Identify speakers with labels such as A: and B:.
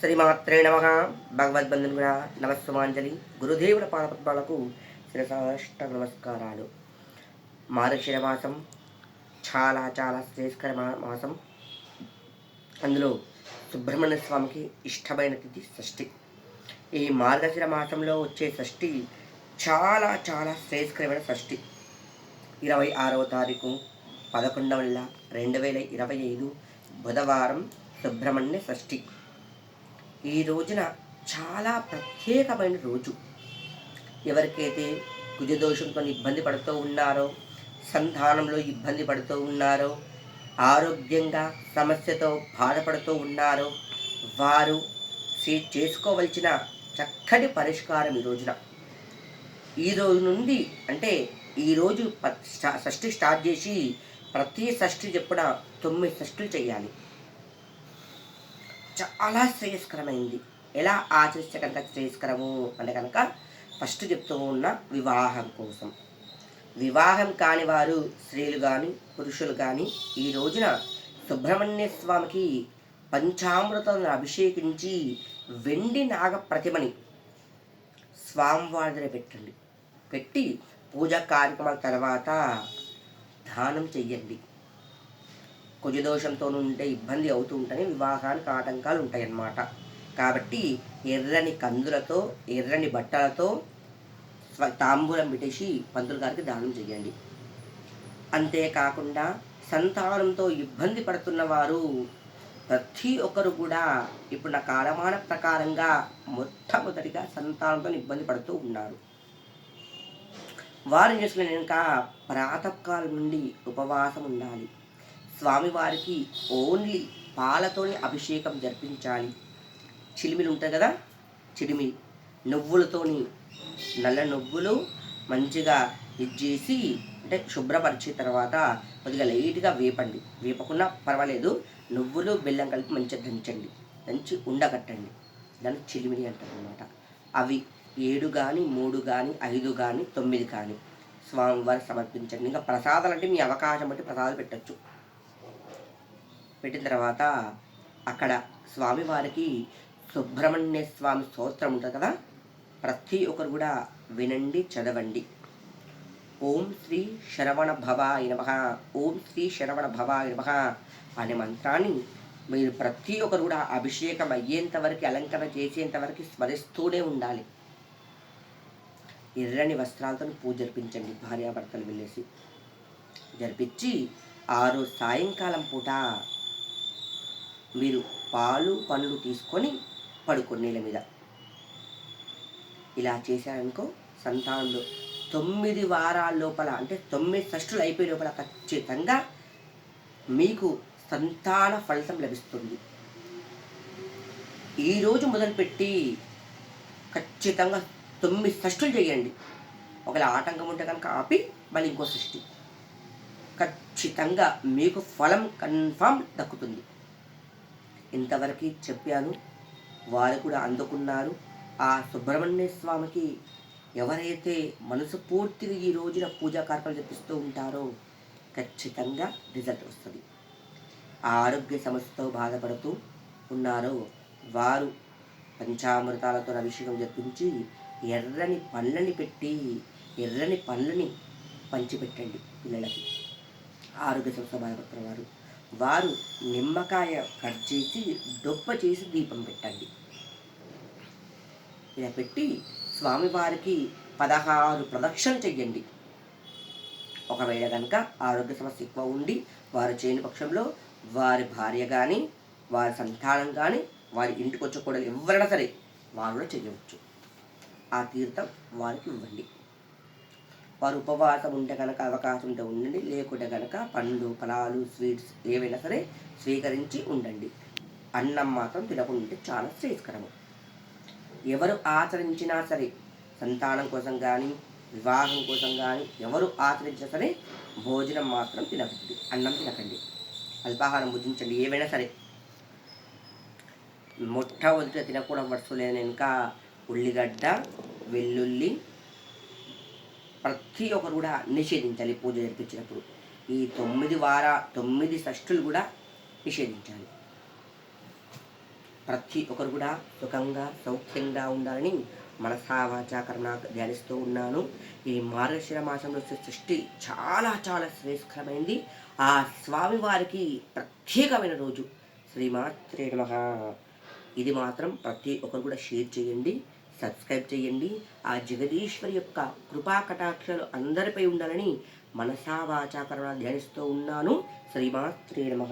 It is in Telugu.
A: శ్రీమాత్రే నమ. భగవద్బంధుని కూడా నమస్సుమాంజలి. గురుదేవుల పాదపద్మాలకు శిరసాష్ట నమస్కారాలు. మారుషిర మాసం చాలా చాలా శ్రేయస్కర మాసం. అందులో సుబ్రహ్మణ్య స్వామికి ఇష్టమైన తిథి షష్ఠి. ఈ మార్గశిర మాసంలో వచ్చే షష్ఠి చాలా చాలా శ్రేయస్కరమైన షష్ఠి. ఇరవై ఆరవ తారీఖు పదకొండవ నెల రెండు వేల ఇరవై ఐదు బుధవారం సుబ్రహ్మణ్య షష్ఠి. ఈ రోజున చాలా ప్రత్యేకమైన రోజు. ఎవరికైతే కుజదోషంతో ఇబ్బంది పడుతూ ఉన్నారో సంతానంలో ఇబ్బంది పడుతూ ఉన్నారో ఆరోగ్యంగా సమస్యతో బాధపడుతూ ఉన్నారో వారు చేసుకోవలసిన చక్కటి పరిష్కారం ఈ రోజున. ఈ రోజు నుండి అంటే ఈరోజు ప- షష్ఠి స్టార్ట్ చేసి ప్రతి షష్ఠి చెప్పున తొమ్మిది షష్ఠులు చేయాలి. చాలా శ్రేయస్కరమైంది. ఎలా ఆచరిస్తే కనుక శ్రేయస్కరము అంటే కనుక ఫస్ట్ చెప్తూ ఉన్న వివాహం కోసం. వివాహం కాని వారు స్త్రీలు కానీ పురుషులు కానీ ఈ రోజున సుబ్రహ్మణ్య స్వామికి పంచామృతాలను అభిషేకించి వెండి నాగ ప్రతిమని స్వామివారి దగ్గర పెట్టండి. పెట్టి పూజా కార్యక్రమాల తర్వాత దానం చెయ్యండి. కుజదోషంతో ఉంటే ఇబ్బంది అవుతూ ఉంటేనే వివాహానికి ఆటంకాలు ఉంటాయన్నమాట కాబట్టి ఎర్రని కందులతో ఎర్రని బట్టలతో తాంబూలం పెట్టేసి పంతులు గారికి దానం చేయండి అంతేకాకుండా సంతానంతో ఇబ్బంది పడుతున్న వారు ప్రతి ఒక్కరు కూడా ఇప్పుడు నా కాలమాన ప్రకారంగా మొట్టమొదటిగా సంతానంతో ఇబ్బంది పడుతూ ఉన్నారు. వారు చేసుకునే ఇంకా ప్రాతకాలం నుండి ఉపవాసం ఉండాలి స్వామివారికి ఓన్లీ పాలతోని అభిషేకం జరిపించాలి. చిలిమిలు ఉంటాయి కదా? చిలిమిలి నువ్వులతోని నల్ల నువ్వులు మంచిగా ఇది చేసి అంటే శుభ్రపరిచిన తర్వాత కొద్దిగా లైట్గా వేపండి. వేపకున్నా పర్వాలేదు. నువ్వులు బెల్లం కలిపి మంచిగా దంచండి. దంచి ఉండగట్టండి. దాన్ని చిలిమిలి అంటారు అనమాట అవి ఏడు కానీ మూడు కానీ ఐదు కానీ తొమ్మిది కానీ స్వామివారికి సమర్పించండి. ఇంకా ప్రసాదాలు అంటే మీ అవకాశం బట్టి ప్రసాదాలు పెట్టచ్చు. పెట్టిన తర్వాత అక్కడ స్వామివారికి సుబ్రహ్మణ్య స్వామి స్తోత్రం ఉంటుంది కదా? ప్రతి ఒక్కరు కూడా వినండి చదవండి. ఓం శ్రీ శరవణ భవ నమ. ఓం శ్రీ శరవణ భవ నమ అనే మంత్రాన్ని మీరు ప్రతి ఒక్కరు కూడా అభిషేకం అయ్యేంత వరకు అలంకరణ చేసేంతవరకు స్మరిస్తూనే ఉండాలి. ఎర్రని వస్త్రాలతో పూజ జరిపించండి భార్యాభర్తలు వెళ్ళేసి. జరిపించి ఆరు సాయంకాలం పూట మీరు పాలు పండ్లు తీసుకొని పడుకోండి మీద. ఇలా చేశారనుకో సంతానంలో తొమ్మిది వారాల లోపల అంటే తొమ్మిది షష్టులు అయిపోయే లోపల ఖచ్చితంగా మీకు సంతాన ఫలితం లభిస్తుంది. ఈరోజు మొదలుపెట్టి ఖచ్చితంగా తొమ్మిది షష్టులు చేయండి. ఒకవేళ ఆటంకం ఉంటే కనుక ఆపి మళ్ళీ ఇంకో సృష్టి ఖచ్చితంగా మీకు ఫలం కన్ఫామ్ దక్కుతుంది. ఇంతవరకు చెప్పాను. వారు కూడా అందుకున్నారు. ఆ సుబ్రహ్మణ్య స్వామికి ఎవరైతే మనసు పూర్తిగా ఈ రోజున పూజా కార్యక్రమాలు జరిపిస్తూ ఉంటారో ఖచ్చితంగా రిజల్ట్ వస్తుంది. ఆ ఆరోగ్య సమస్యతో బాధపడుతూ ఉన్నారో వారు పంచామృతాలతో అభిషేకం జరిపించి ఎర్రని పళ్ళని పెట్టి ఎర్రని పళ్ళని పంచిపెట్టండి పిల్లలకి. ఆరోగ్య సంస్థ బాధపడుతున్న వారు వారు నిమ్మకాయ కట్ చేసి డొప్ప చేసి దీపం పెట్టండి. ఇలా పెట్టి స్వామివారికి పదహారు ప్రదక్షిణ చెయ్యండి. ఒకవేళ కనుక ఆరోగ్య సమస్య ఎక్కువ ఉండి వారు చేయని పక్షంలో వారి భార్య కానీ వారి సంతానం కానీ వారి ఇంటికి వచ్చే కూడా ఎవరైనా సరే వారు కూడా చేయవచ్చు. ఆ తీర్థం వారికి ఇవ్వండి. వారు ఉపవాసం ఉంటే కనుక అవకాశం ఉంటే ఉండండి. లేకుంటే కనుక పండ్లు ఫలాలు స్వీట్స్ ఏవైనా సరే స్వీకరించి ఉండండి. అన్నం మాత్రం తినకుండా ఉంటే చాలా శ్రేయస్కరము. ఎవరు ఆచరించినా సరే సంతానం కోసం కానీ వివాహం కోసం కానీ ఎవరు ఆచరించినా సరే భోజనం మాత్రం తినకండి. అన్నం తినకండి. అల్పాహారం భుజించండి. ఏవైనా సరే మొట్టమొదటిగా తినకూడదు వస్తువులేని ఇంకా ఉల్లిగడ్డ వెల్లుల్లి ప్రతి ఒక్కరు కూడా నిషేధించాలి పూజ జరిపించినప్పుడు. ఈ తొమ్మిది వార తొమ్మిది షష్ఠులు కూడా నిషేధించాలి. ప్రతి ఒక్కరు కూడా సుఖంగా సౌఖ్యంగా ఉండాలని మనసావాచాకరణ ధ్యానిస్తూ ఉన్నాను. ఈ మార్గశిర మాసంలో సృష్టి చాలా చాలా శ్రేష్ఠమైంది ఆ స్వామివారికి ప్రత్యేకమైన రోజు. శ్రీమాత్రే నమ. ఇది మాత్రం ప్రతి ఒక్కరు కూడా షేర్ చేయండి. సబ్స్క్రైబ్ చేయండి. ఆ జగదీశ్వరి యొక్క కృపా కటాక్షలు అందరిపై ఉండాలని మనసా వాచాకరణ ధ్యానిస్తూ ఉన్నాను. శ్రీమాత్రే నమ.